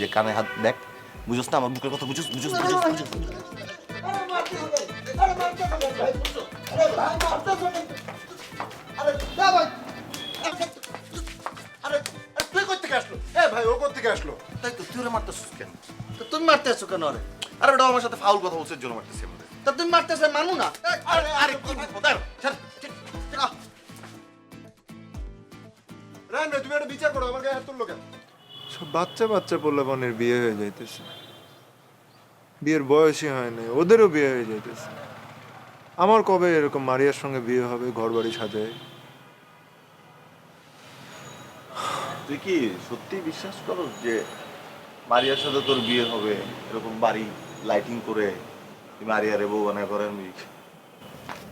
যে কানে হাত দেখ বুঝোস না আমার বুকের কথা বুঝোস বুঝোস বুঝোস বুঝোস আরে মারতে হবে আরে মারতে হবে ভাই। বুঝছ আরে ভাই মারতে হবে আরে না ভাই আরে আরে তুই কই থেকে আসলো। ও কোথা আসলো? তাই তো তুই মারতেছিস কেন তো তুমি কেন আরে আরে ওটা আমার সাথে ফাউল কথা বলছে এর জন্য মারতেছি আমাদের। তা তুমি মারতেছে মানু না? আরে আরে কি বলব দাঁড়া রান তুমি একটা বিচার করো আমার গায়ে হাত তুললো কেন? বাচ্চা বাচ্চা পোলাপানের বিয়ে হয়ে যাইতেছে। বিয়ের বয়সই হয় নাই ওদেরও বিয়ে হয়ে যাইতেছে। আমার কবে এরকম মারিয়ার সঙ্গে বিয়ে হবে ঘর বাড়ি সাজায়? তুই কি সত্যি বিশ্বাস করো যে মারিয়ার সাথে তোর বিয়ে হবে? এরকম বাড়ি লাইটিং করে তুই মারিয়ারে বউ বানায় করেন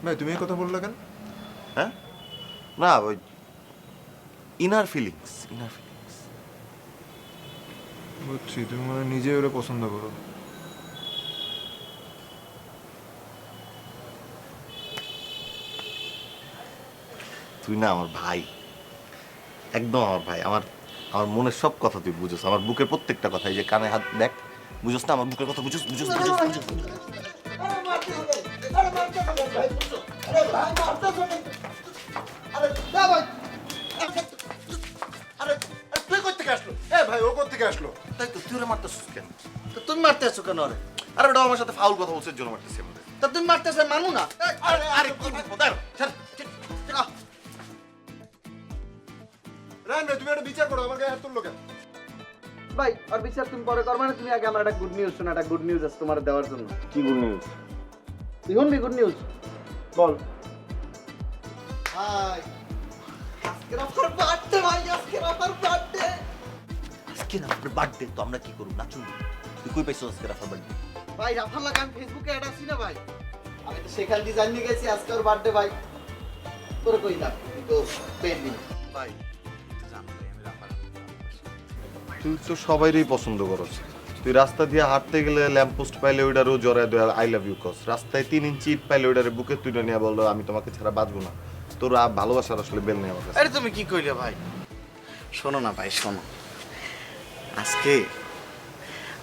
ভাই তুমি এই কথা বললে কেন? হ্যাঁ? না ওই ইনার ফিলিংস ইনার ফিলিংস বুঝছি তুমি মানে নিজে ওরা পছন্দ করো তুই না আমার ভাই একদম আমার ভাই আমার আমার মনের সব কথা তুই বুঝোস আমার বুকের প্রত্যেকটা কথা এই যে কানে হাত দেখ বুঝোস না আমার বুকের কথা বুঝোস বুঝোস বুঝোস বুঝোস আরে মারতে হবে আরে মারতে হবে ভাই আরে ভাই ভাই ও কোথা থেকে আসলো? তাই তো তুই ওরে মারতেছিস কেন? তো তুমি মারতে আছো কেন আরে আরে ওটা আমার সাথে ফাউল কথা বলছে এর জন্য মারতেছি আমাদের। তা তুমি মারতেছে মানু না? আরে আরে কি দাঁড়া ছাড় রান ভাই তুমি একটা বিচার করো আমার গায়ে হাত তুললো কেন? ভাই আর বিচার তুমি পরে করবে না তুমি আগে আমার একটা গুড নিউজ শোনো একটা গুড নিউজ আছে তোমার দেওয়ার জন্য। কি গুড নিউজ তুই শুনবি গুড নিউজ বল। ভাই আজকের আমার বার্থডে ভাই আজকের আমার বার্থডে আজকে না আপনার বার্থডে তো আমরা কি করব? নাচুন তুই কই পাইছিস আজকে রাফার বার্থডে ভাই রাফার লাগা আমি ফেসবুকে অ্যাড আছি না ভাই? আমি তো সেখান দিয়ে জানিয়ে গেছি আজকে ওর বার্থডে ভাই। তোর কই না তুই তো পেন দিন ভাই তুই তো সবাইরই পছন্দ করস। তুই রাস্তা দিয়ে হাঁটতে গেলে ল্যাম্প পোস্ট পাইলে ওইটারও জড়ায় দেয় আই লাভ ইউ কস রাস্তায় তিন ইঞ্চি ইট পাইলে ওইটারে বুকে তুলে নিয়ে বলল আমি তোমাকে ছাড়া বাঁচবো না। তোর ভালোবাসার আসলে বেল নেই আমার কাছে। আরে তুমি কি কইলে ভাই? শোনো না ভাই শোনো। আজকে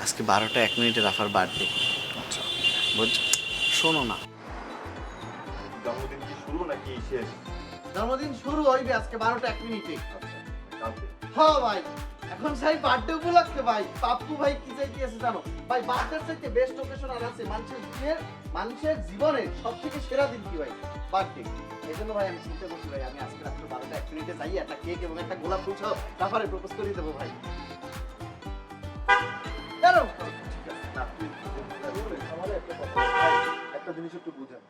আজকে বারোটা এক মিনিটে রাফার বার্থডে আচ্ছা। বুঝছ শোনো না। জন্মদিন কি শুরু নাকি শেষ? জন্মদিন শুরু হইবে আজকে বারোটা এক মিনিটে। কালকে। হ্যাঁ ভাই এখন সেই বার্থডে উপলক্ষে ভাই পাপ্পু ভাই কি চাই দিয়েছে জানো? ভাই বার্থডে চাইতে বেস্ট ওকেশন আর আছে মানুষের দিনের মানুষের জীবনের সব থেকে সেরা দিন কি ভাই? বার্থডে। এই জন্য ভাই আমি চিন্তা করছি ভাই আমি আজকে রাত্রে বারোটা এক মিনিটে যাই একটা কেক এবং একটা গোলাপ ফুল সহ রাফারে প্রপোজ করে দেবো ভাই। জিনিস একটু বুঝেন।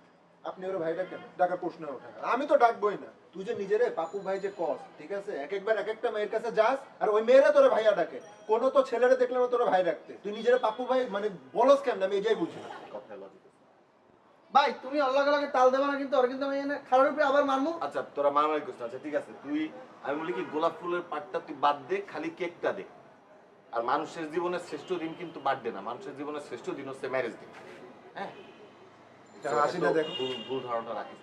আপনি ওর ভাই ডাকেন ডাকার প্রশ্ন ওঠে। আমি তো ডাকবই না। তুই যে নিজেরে পাপু ভাই যে কস ঠিক আছে? এক একবার এক একটা মেয়ের কাছে যাস আর ওই মেয়েরা তোরে ভাইয়া ডাকে। কোনো তো ছেলেরা দেখলে না তোরা ভাই ডাকতে। তুই নিজেরে পাপু ভাই মানে বলস কেমন আমি এটাই বুঝি। না ভাই তুমি আল্লাহ আল্লাহকে তাল দেবে না কিন্তু ওর কিন্তু আমি এনে খারাপ উপরে আবার মারমু। আচ্ছা তোরা মারামারি করছিস। আচ্ছা ঠিক আছে। তুই আমি বলি কি গোলাপ ফুলের পাটটা তুই বাদ দে খালি কেকটা দে। আর মানুষের জীবনের শ্রেষ্ঠ দিন কিন্তু বার্থডে না। মানুষের জীবনের শ্রেষ্ঠ দিন হচ্ছে ম্যারেজ দিন হ্যাঁ? হাসিটা দেখো। ভুল ভুল ধারণা রাখিস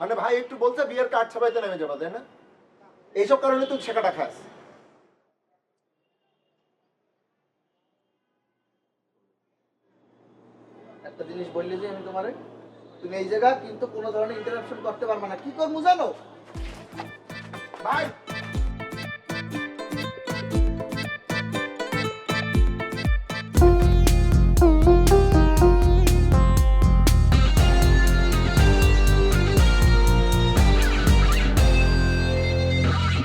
মানে ভাই একটু বলছে বিয়ের কার্ড ছাপাইতে নেমে যাবা তাই না? এইসব কারণে তুই শেখাটা খাস একটা জিনিস বললে যে আমি তোমারে তুমি এই জায়গা কিন্তু কোনো ধরনের ইন্টারাপশন করতে পারবে না। কি করব জানো? ভাই